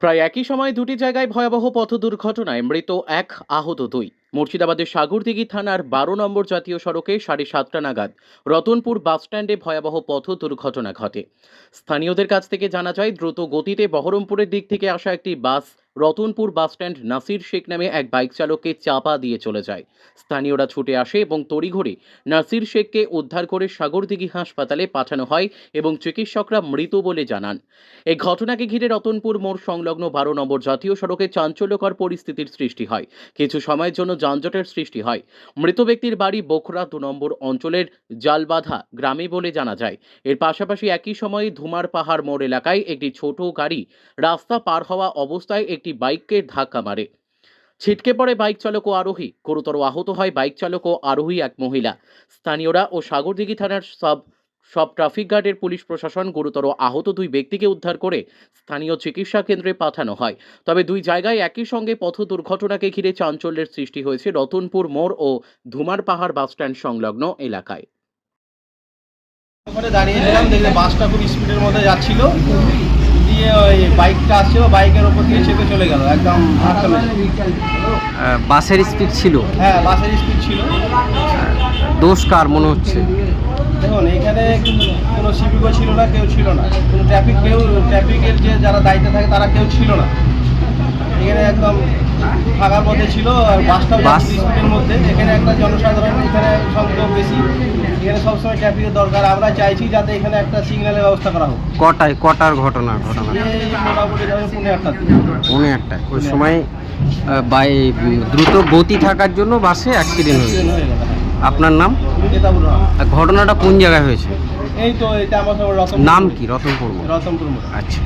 প্রায় একই সময় দুটি জায়গায় ভয়াবহ পথ দুর্ঘটনায় মৃত এক আহত দুই। মুর্শিদাবাদের সাগরদিঘি থানার বারো নম্বর জাতীয় সড়কে সাড়ে সাতটা নাগাদ রতনপুর বাসস্ট্যান্ডে ভয়াবহ পথ দুর্ঘটনা ঘটে। স্থানীয়দের কাছ থেকে জানা যায়, দ্রুত গতিতে বহরমপুরের দিক থেকে আসা একটি bus Ratanpur bus stand Nasir Sheikh নামে এক বাইক চালককে চাপা দিয়ে চলে যায়। স্থানীয়রা ছুটে আসে এবং তড়িঘড়ি নাসির শেখকে উদ্ধার করে সাগরদিঘি হাসপাতালে পাঠানো হয় এবং চিকিৎসকরা মৃত বলে জানান। এই ঘটনাকে ঘিরে রতনপুর মোড় সংলগ্ন বারো নম্বর জাতীয় সড়কে চাঞ্চল্যকর পরিস্থিতির সৃষ্টি হয়। কিছু সময়ের জন্য যানজটের সৃষ্টি হয়। মৃত ব্যক্তির বাড়ি বোখরা দু নম্বর অঞ্চলের জালবাধা গ্রামে বলে জানা যায়। এর পাশাপাশি একই সময়ে ধুমার পাহাড় মোড় এলাকায় একটি ছোট গাড়ি রাস্তা পার হওয়া অবস্থায় একটি বাইককে ধাক্কা মারে। ছিটকে পড়ে বাইক চালক ও আরোহী। গুরুতর আহত হয় বাইক চালক ও আরোহী এক মহিলা। স্থানীয়রা ও সাগরদিঘি থানার সব সব ট্রাফিক গার্ডের পুলিশ প্রশাসন গুরুতর আহত দুই ব্যক্তিকে উদ্ধার করে স্থানীয় চিকিৎসা কেন্দ্রে পাঠানো হয়। তবে দুই জায়গায় একই সঙ্গে পথ দুর্ঘটনাকে ঘিরে চাঞ্চল্যের সৃষ্টি হয়েছে রতনপুর মোড় ও ধুমার পাহাড় বাসস্ট্যান্ড সংলগ্ন এলাকায়। দাঁড়িয়েছিলাম দেখলে বাসটা খুব স্পিডের মধ্যে যাচ্ছিল। দিয়ে ওই বাইকটা আসছিল বাইকের ওপর দিয়ে চলে গেল একদম বাসের স্পিড ছিল? হ্যাঁ বাসের স্পিড ছিল। দোষ কার মনে হচ্ছে? দেখুন এখানে কোনো সিভিকও ছিল না কেউ ছিল না। কোনো ট্রাফিক কেউ ট্রাফিকের যে যারা দায়িত্বে থাকে তারা কেউ ছিল না। এখানে একদম ফাঁকার মধ্যে ছিল আর বাসটাও বাস? স্পিডের মধ্যে। এখানে একটা জনসাধারণ এখানে সবসময় ট্রাফিকের দরকার। আমরা চাইছি যাতে এখানে একটা সিগন্যালের ব্যবস্থা করা হোক। কটায়? কটার ঘটনা ঘটনা? মোটামুটি পুনে একটা একটায় ওই সময় বাই দ্রুত গতি থাকার জন্য বাসে অ্যাক্সিডেন্ট হয়েছে। আপনার নাম? ঘটনাটা কোন জায়গায় হয়েছে? এই তো এটা আমার নাম কি। রতনপুর আচ্ছা।